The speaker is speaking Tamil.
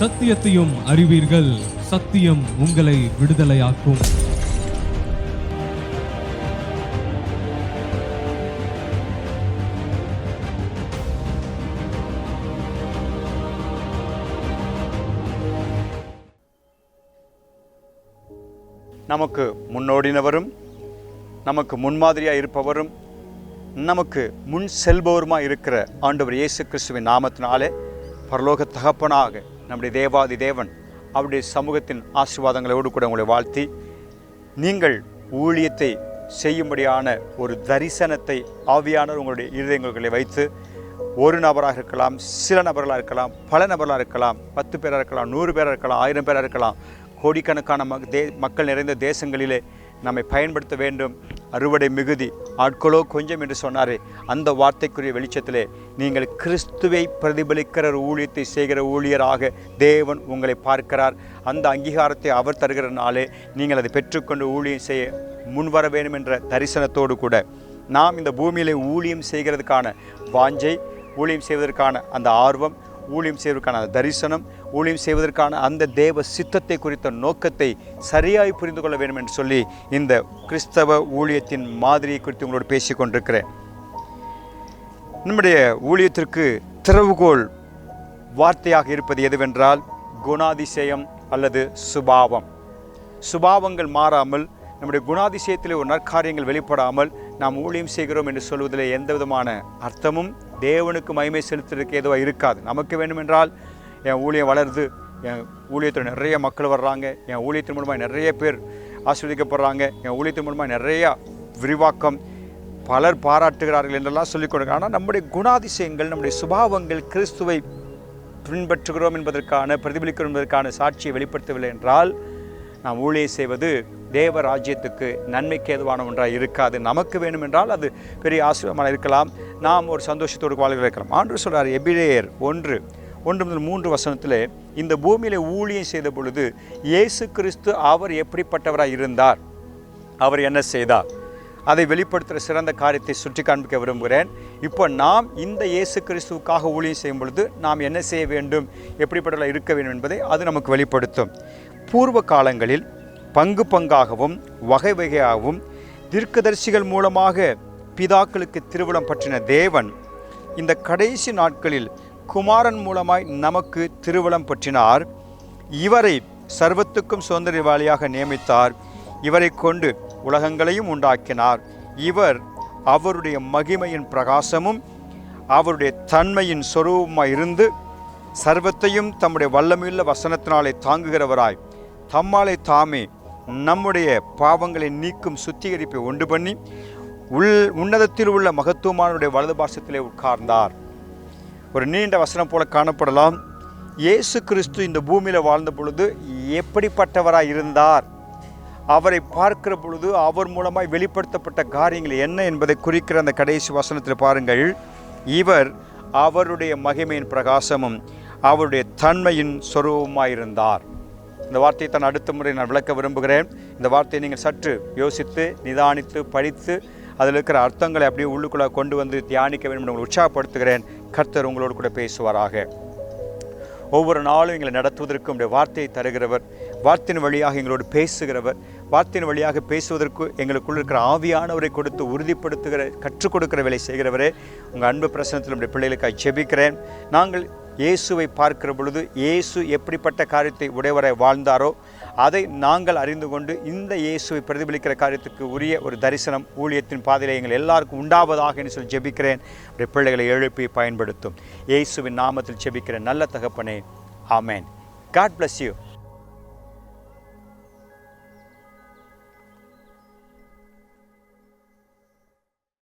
சத்தியத்தையும் அறிவீர்கள். சத்தியம் உங்களை விடுதலையாக்கும். நமக்கு முன்னோடினவரும் நமக்கு முன்மாதிரியாக இருப்பவரும் நமக்கு முன் செல்பவருமாக இருக்கிற ஆண்டவர் இயேசு கிறிஸ்துவின் நாமத்தினாலே பரலோக தகப்பனாக நம்முடைய தேவாதி தேவன் அவருடைய சமூகத்தின் ஆசீர்வாதங்களோடு கூட உங்களை வாழ்த்தி நீங்கள் ஊழியத்தை செய்யும்படியான ஒரு தரிசனத்தை ஆவியானவர் உங்களுடைய இருதயங்களை வைத்து ஒரு நபராக இருக்கலாம் சில நபர்களாக இருக்கலாம் பல நபர்களாக இருக்கலாம் பத்து பேராக இருக்கலாம் நூறு பேராக இருக்கலாம் ஆயிரம் பேராக இருக்கலாம் கோடிக்கணக்கான மக் தே மக்கள் நிறைந்த தேசங்களிலே நம்மை பயன்படுத்த வேண்டும். அறுவடை மிகுதி ஆட்களோ கொஞ்சம் என்று சொன்னாரே. அந்த வார்த்தைக்குரிய வெளிச்சத்திலே நீங்கள் கிறிஸ்துவை பிரதிபலிக்கிற ஊழியத்தை செய்கிற ஊழியராக தேவன் உங்களை பார்க்கிறார். அந்த அங்கீகாரத்தை அவர் தருகிறனாலே நீங்கள் அதை பெற்றுக்கொண்டு ஊழியம் செய்ய முன்வர வேண்டும் என்ற தரிசனத்தோடு கூட நாம் இந்த பூமியிலே ஊழியம் செய்கிறதுக்கான வாஞ்சை ஊழியம் செய்வதற்கான அந்த ஆர்வம் ஊழியம் செய்வதற்கான அந்த தரிசனம் ஊழியம் செய்வதற்கான அந்த தேவ சித்தத்தை குறித்த நோக்கத்தை சரியாய் புரிந்து கொள்ள வேண்டும் என்று சொல்லி இந்த கிறிஸ்தவ ஊழியத்தின் மாதிரியை குறித்து உங்களோடு பேசி கொண்டிருக்கிறேன். நம்முடைய ஊழியத்திற்கு திறவுகோல் வார்த்தையாக இருப்பது எதுவென்றால் குணாதிசயம் அல்லது சுபாவம். சுபாவங்கள் மாறாமல் நம்முடைய குணாதிசயத்தில் ஒரு நற்காரியங்கள் வெளிப்படாமல் நாம் ஊழியம் செய்கிறோம் என்று சொல்வதில் எந்த விதமான அர்த்தமும் தேவனுக்கு மகிமை செலுத்துறதுக்கு எதுவாக இருக்காது. நமக்கு வேண்டுமென்றால் என் ஊழியம் வளருது. என் ஊழியத்தில் நிறைய மக்கள் வர்றாங்க. என் ஊழியத்தின் மூலமாக நிறைய பேர் ஆஸ்வதிக்கப்படுறாங்க என் ஊழியத்தின் மூலமாக நிறையா விரிவாக்கம் பலர் பாராட்டுகிறார்கள் என்றெல்லாம் சொல்லிக் கொடுங்க ஆனால் நம்முடைய குணாதிசயங்கள் நம்முடைய சுபாவங்கள் கிறிஸ்துவை பின்பற்றுகிறோம் என்பதற்கான பிரதிபலிக்கிறோம் என்பதற்கான சாட்சியை வெளிப்படுத்தவில்லை என்றால் நாம் ஊழியை செய்வது தேவ ராஜ்யத்துக்கு நன்மைக்கு ஏதுவான ஒன்றாக இருக்காது. நமக்கு வேணுமென்றால் அது பெரிய ஆசீர்வாதமாக இருக்கலாம். நாம் ஒரு சந்தோஷத்தோடு வாழ்கிற இருக்கலாம் ஆண்டு சொல்கிறார் எபிரேயர் ஒன்று ஒன்று முதல் மூன்று வசனத்தில் இந்த பூமியில் ஊழியம் செய்த பொழுது இயேசு கிறிஸ்து அவர் எப்படிப்பட்டவராக இருந்தார்? அவர் என்ன செய்தார்? அதை வெளிப்படுத்துகிற சிறந்த காரியத்தை சுற்றி காண்பிக்க விரும்புகிறேன். இப்போ நாம் இந்த இயேசு கிறிஸ்துவுக்காக ஊழியம் செய்யும் பொழுது நாம் என்ன செய்ய வேண்டும்? எப்படிப்பட்டவர்களாக இருக்க வேண்டும் என்பதை அது நமக்கு வெளிப்படுத்தும். பூர்வ காலங்களில் பங்கு பங்காகவும் வகை வகையாகவும் தீர்க்கதரிசிகள் மூலமாக பிதாக்களுக்கு திருவிழம் பற்றின தேவன் இந்த கடைசி நாட்களில் குமாரன் மூலமாய் நமக்கு திருவளம் பற்றினார். இவரை சர்வத்துக்கும் சுதந்திரவாளியாக நியமித்தார். இவரை கொண்டு உலகங்களையும் உண்டாக்கினார். இவர் அவருடைய மகிமையின் பிரகாசமும் அவருடைய தன்மையின் சொரூபமாக இருந்து சர்வத்தையும் தம்முடைய வல்லமையுள்ள வசனத்தினாலே தாங்குகிறவராய் தம்மாலே தாமே நம்முடைய பாவங்களை நீக்கும் சுத்திகரிப்பை உண்டு பண்ணி உள் உன்னதத்தில் உள்ள மகத்துவமானுடைய வலது பாசத்திலே உட்கார்ந்தார். ஒரு நீண்ட வசனம் போல காணப்படலாம். இயேசு கிறிஸ்து இந்த பூமியில் வாழ்ந்த பொழுது எப்படிப்பட்டவராக இருந்தார்? அவரை பார்க்கிற பொழுது அவர் மூலமாய் வெளிப்படுத்தப்பட்ட காரியங்கள் என்ன என்பதை குறிக்கிற அந்த கடைசி வசனத்தில் பாருங்கள். இவர் அவருடைய மகிமையின் பிரகாசமும் அவருடைய தன்மையின் சொரூபமாயிருந்தார். இந்த வார்த்தையை தான் அடுத்த முறை நான் விளக்க விரும்புகிறேன். இந்த வார்த்தையை நீங்கள் சற்று யோசித்து நிதானித்து படித்து அதில் இருக்கிற அர்த்தங்களை அப்படியே உள்ளுக்குள்ளே கொண்டு வந்து தியானிக்க வேண்டும் உங்களை உற்சாகப்படுத்துகிறேன். கர்த்தர் உங்களோடு கூட பேசுவாராக. ஒவ்வொரு நாளும் எங்களை நடத்துவதற்கு உடைய வார்த்தையை தருகிறவர். வார்த்தையின் வழியாக எங்களோடு பேசுகிறவர். வார்த்தையின் வழியாக பேசுவதற்கு எங்களுக்குள் இருக்கிற ஆவியானவரை கொடுத்து உறுதிப்படுத்துகிற கற்றுக் கொடுக்கிற வேலை செய்கிறவரே. உங்கள் அன்பு பிரசனத்தில் நம்முடைய பிள்ளைகளுக்காக ஜெபிக்கிறேன். நாங்கள் இயேசுவை பார்க்கிற பொழுது இயேசு எப்படிப்பட்ட காரியத்தை உடையவரை வாழ்ந்தாரோ அதை நாங்கள் அறிந்து கொண்டு இந்த இயேசுவை பிரதிபலிக்கிற காரியத்துக்கு உரிய ஒரு தரிசனம் ஊழியத்தின் பாதையில் எங்கள் எல்லாருக்கும் உண்டாவதாக என்று சொல்லி ஜெபிக்கிறேன். பிள்ளைகளை எழுப்பி பயன்படுத்தும். இயேசுவின் நாமத்தில் ஜெபிக்கிற நல்ல தகப்பனே ஆமேன். God bless you